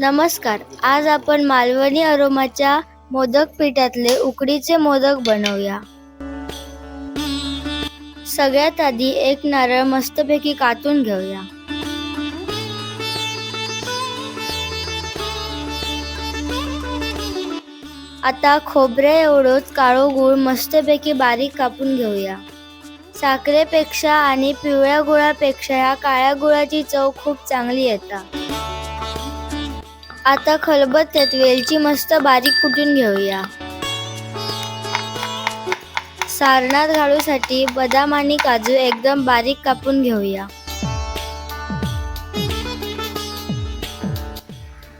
नमस्कार. आज आपण मालवणी अरोमाच्या मोदक पिठातले उकडीचे मोदक बनवूया. सगळ्यात आधी एक नारळ मस्तपैकी कातून घेऊया. आता खोबरे एवढंच काळो गूळ मस्तपैकी बारीक कापून घेऊया. साखरेपेक्षा आणि पिवळ्या गुळापेक्षा ह्या काळ्या गुळाची चव खूप चांगली येतात आता खलबत्त्यात वेलची मस्त बारीक कुटून घेऊया. सारणात घालूसाठी बदाम आणि काजू एकदम बारीक कापून घेऊया.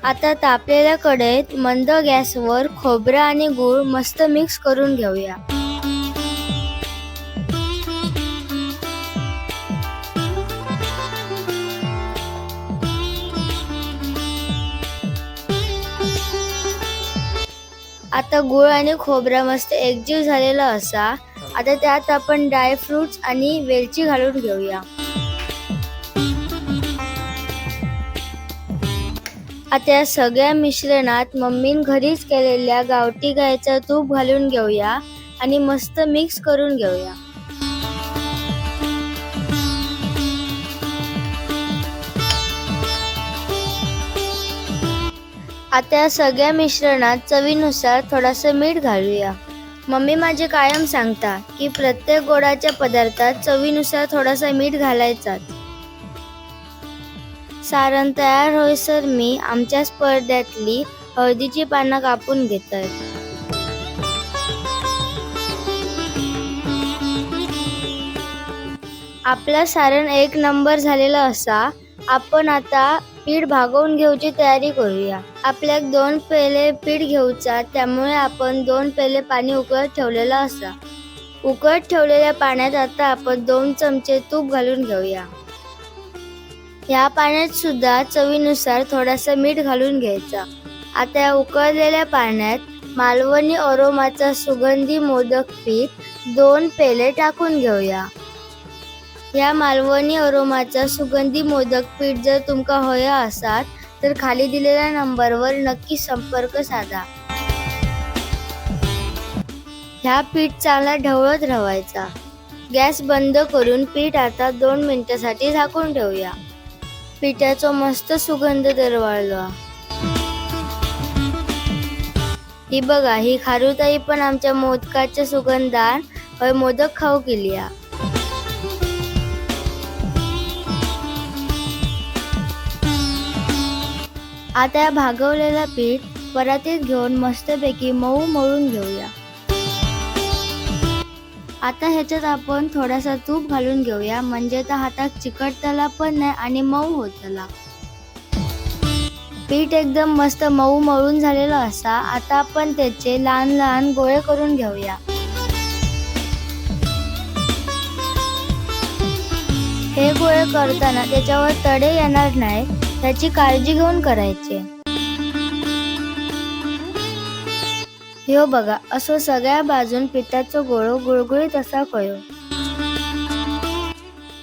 आता तापलेल्या कढईत मंद गॅसवर खोबरं आणि गूळ मस्त मिक्स करून घेऊया. आता गुळ आणि खोबरा मस्त एकजीव झालेला असा. आता त्यात आपण ड्राय फ्रुट्स आणि वेलची घालून घेऊया. आता या सगळ्या मिश्रणात मम्मीन घरीच केलेल्या गावठी गायचं तूप घालून घेऊया आणि मस्त मिक्स करून घेऊया. आता या सगळ्या मिश्रणात चवीनुसार थोडासा मीठ घालूया. मम्मी माझे कायम सांगता की प्रत्येक गोडाच्या पदार्थात चवीनुसार थोडासा मीठ घालायचा. सारण तयार होईसर मी आमच्या स्पर्ध्यातली हळदीची पानं कापून घेत आपला सारण एक नंबर झालेला असा आपण आता पीठ भागवून घेऊची तयारी करूया. आपल्याक दोन पेले पीठ घेऊचा त्यामुळे आपण दोन पेले पाणी उकळत ठेवलेलं असा. उकळत ठेवलेल्या पाण्यात आता आपण दोन चमचे तूप घालून घेऊया. या पाण्यात सुद्धा चवीनुसार थोडासा मीठ घालून घ्यायचा. आता या उकळलेल्या पाण्यात मालवणी अरोमाचा सुगंधी मोदक पीठ दोन पेले टाकून घेऊया. या मालवणी अरोमाचा सुगंधी मोदक पीठ जर तुमका हवं असाल तर खाली दिलेल्या नंबरवर नक्की संपर्क साधा. ह्या पीठ चांगला ढवळत राहायचा गॅस बंद करून पीठ आता दोन मिनिटासाठी झाकून ठेवूया. पिठाचा मस्त सुगंध दरवळला. ही बघा ही खारुताई पण आमच्या मोदकाच्या सुगंधान हय मोदक खाऊ केली आता या भागवलेला पीठ परातीत घेऊन मस्तपैकी मऊ मळून घेऊया. आता ह्याच्यात आपण थोडासा तूप घालून घेऊया. म्हणजे तर हातात चिकटतला पण नाही आणि मऊ होतला. पीठ एकदम मस्त मऊ मळून झालेलं असा. आता आपण त्याचे लहान लहान गोळे करून घेऊया. हे गोळे करताना त्याच्यावर तडे येणार नाही त्याची काळजी घेऊन करायचे. हो बघा असो सगळ्या बाजून पिठाचो गोळो गुळगुळीत असा कळो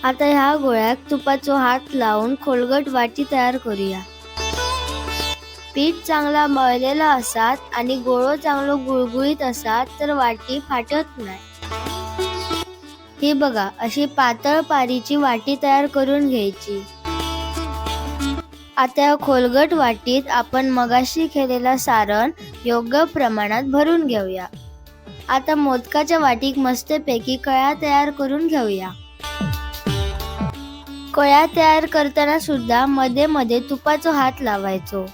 आता ह्या गोळ्याक तुपाचो हात लावून खोलगट वाटी तयार करूया. पीठ चांगला मळलेला असात आणि गोळो चांगलो गुळगुळीत असात तर वाटी फाटत नाही. ही बघा अशी पातळ पारीची वाटी तयार करून घ्यायची. आता खोलगट वाटीत आपण मगाशी केलेला सारण योग्य प्रमाणात भरून घेऊया. आता मोदकाच्या वाटीक मस्तपैकी कळ्या तयार करून घेऊया. कळ्या तयार करताना सुद्धा मध्ये मध्ये तुपाचो हात लावायचो.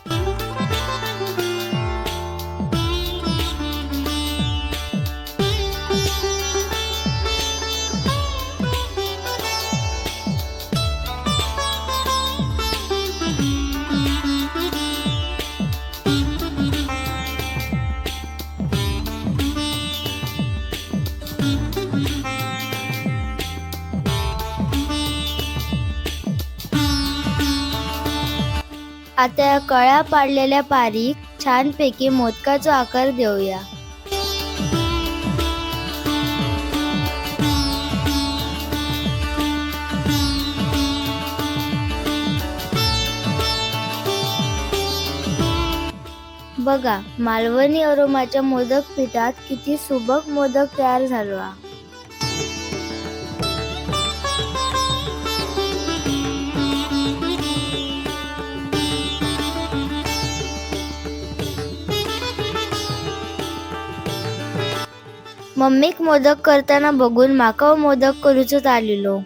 आता या कळ्या पाडलेल्या पारीक छानपैकी मोदकाचा आकार देऊया. बघा मालवणी अरोमाच्या मोदक पिठात किती सुबक मोदक तयार झालो. मम्मीक मोदक करताना बघून माका मोदक करूचोच आलेलो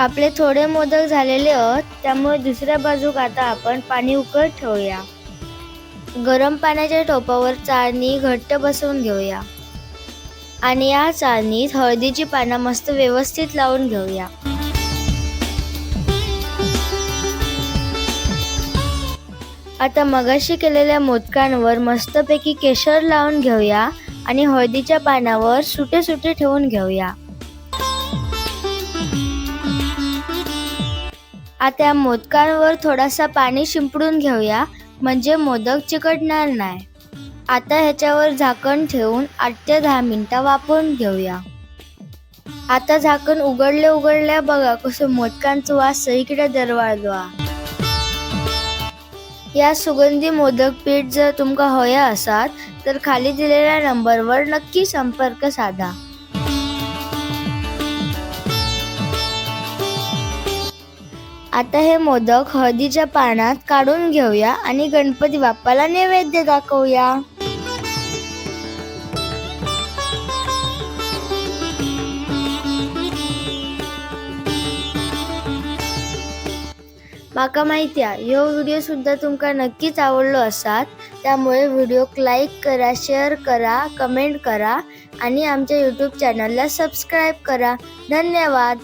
आपले थोडे मोदक झालेले आहेत त्यामुळे दुसऱ्या बाजूक आता आपण पाणी उकळत ठेवूया. गरम पाण्याच्या टोपावर चाळणी घट्ट बसवून घेऊया. आणि या चाळणीत हळदीची पानं मस्त व्यवस्थित लावून घेऊया. आता मगाशी केलेल्या मोदकांवर मस्तपैकी केशर लावून घेऊया आणि हळदीच्या पानावर सुटे सुटे ठेवून घेऊया. आता मोदकांवर थोडासा पाणी शिंपडून घेऊया. म्हणजे मोदक चिकटणार नाही. आता ह्याच्यावर झाकण ठेवून आठ ते दहा मिनिटं वापरून घेऊया. आता झाकण उघडले उघडल्या बघा कसं मोदकांचा वास सगळीकडे दरवाळलो या सुगंधी मोदक पीठ जर तुमका हव्या असात तर खाली दिलेल्या नंबरवर नक्की संपर्क साधा. आता हे मोदक हळदीच्या पानात काढून घेऊया आणि गणपती बाप्पाला नैवेद्य दाखवूया. माका माहिती आहे ह्यो व्हिडिओ सुद्धा तुमका नक्कीच आवडलो असात. त्यामुळे व्हिडिओक लाईक करा शेअर करा कमेंट करा आणि आमच्या यूट्यूब चॅनलला सबस्क्राईब करा. धन्यवाद!